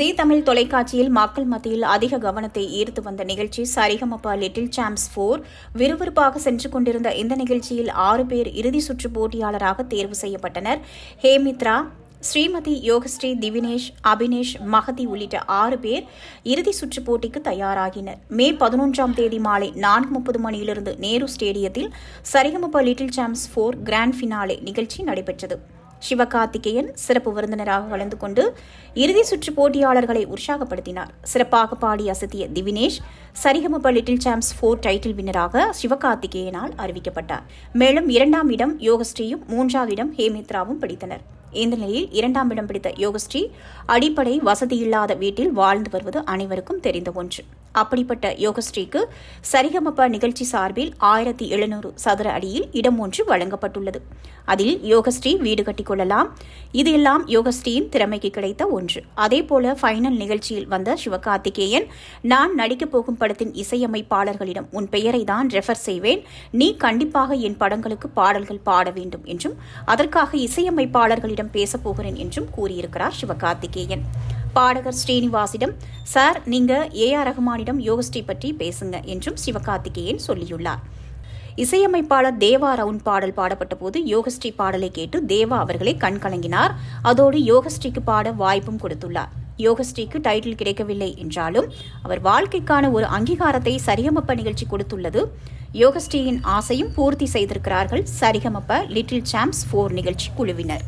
G Tamil தொலைக்காட்சியில் மக்கள் மத்தியில் அதிக கவனத்தை ஈர்த்து வந்த நிகழ்ச்சி சரிகமப்பா லிட்டில் சாம்ஸ் போர் விறுவிறுப்பாக சென்று கொண்டிருந்த இந்த நிகழ்ச்சியில் ஆறு பேர் இறுதி சுற்று போட்டியாளராக தேர்வு செய்யப்பட்டனர். ஹேமித்ரா ஸ்ரீமதி யோகஸ்ரீ திவினேஷ் அபினேஷ் மகதி உள்ளிட்ட ஆறு பேர் இறுதி சுற்று போட்டிக்கு தயாராகினர். மே பதினொன்றாம் தேதி மாலை நான்கு முப்பது மணியிலிருந்து நேரு ஸ்டேடியத்தில் Sarigamapa little champs four grand finale நிகழ்ச்சி நடைபெற்றது. சிவகார்த்திகேயன் சிறப்பு விருந்தினராக கலந்து கொண்டு இறுதி சுற்று போட்டியாளர்களை உற்சாகப்படுத்தினார். சிறப்பாக பாடி அசத்திய Divinesh Sarigamapa little champs four title வின்னராக சிவகார்த்திகேயனால் அறிவிக்கப்பட்டார். மேலும் இரண்டாம் இடம் யோகஸ்ரீயும் மூன்றாவது இடம் ஹேமித்ராவும் பிடித்தனர். இந்த நிலையில் இரண்டாம் இடம் பிடித்த யோகஸ்ரீ அடிப்படை வசதியில்லாத வீட்டில் வாழ்ந்து வருவது அனைவருக்கும் தெரிந்த ஒன்று. அப்படிப்பட்ட யோகஸ்ரீக்கு சரிகமப்ப நிகழ்ச்சி சார்பில் ஆயிரத்தி எழுநூறு சதுர அடியில் இடம் ஒன்று வழங்கப்பட்டுள்ளது. அதில் யோகஸ்ரீ வீடு கட்டிக்கொள்ளலாம் இது எல்லாம் யோகஸ்ரீயின் திறமைக்கு கிடைத்த ஒன்று. அதேபோல ஃபைனல் நிகழ்ச்சியில் வந்த சிவகார்த்திகேயன் நான் நடிக்கப் போகும் படத்தின் இசையமைப்பாளர்களிடம் உன் பெயரை தான் ரெஃபர் செய்வேன். நீ கண்டிப்பாக என் படங்களுக்கு பாடல்கள் பாட வேண்டும் என்றும் அதற்காக இசையமைப்பாளர்களிடம் பேசப்போகிறேன் என்றும் கூறியிருக்கிறார் சிவகார்த்திகேயன். பாடகர் ஸ்ரீனிவாசிடம் சார் நீங்க ஏ. ஆர். ரஹ்மானிடம் யோகஸ்ரீ பற்றி பேசுங்க என்றும் சிவகார்த்திகேயன் சொல்லியுள்ளார். இசையமைப்பாளர் தேவா ரவுண்ட் பாடல் பாடப்பட்ட போது யோகஸ்ரீ பாடலை கேட்டு தேவா அவர்களை கண்கலங்கினார் அதோடு யோகஸ்ரீக்கு பாட வாய்ப்பும் கொடுத்துள்ளார். யோகஸ்ரீக்கு டைட்டில் கிடைக்கவில்லை என்றாலும் அவர் வாழ்க்கைக்கான ஒரு அங்கீகாரத்தை சரிகமப்ப நிகழ்ச்சி கொடுத்துள்ளது. யோகஸ்ரீயின் ஆசையும் பூர்த்தி செய்திருக்கிறார்கள் சரிகமப்ப லிட்டில் சாம்ஸ் போர் நிகழ்ச்சி குழுவினர்.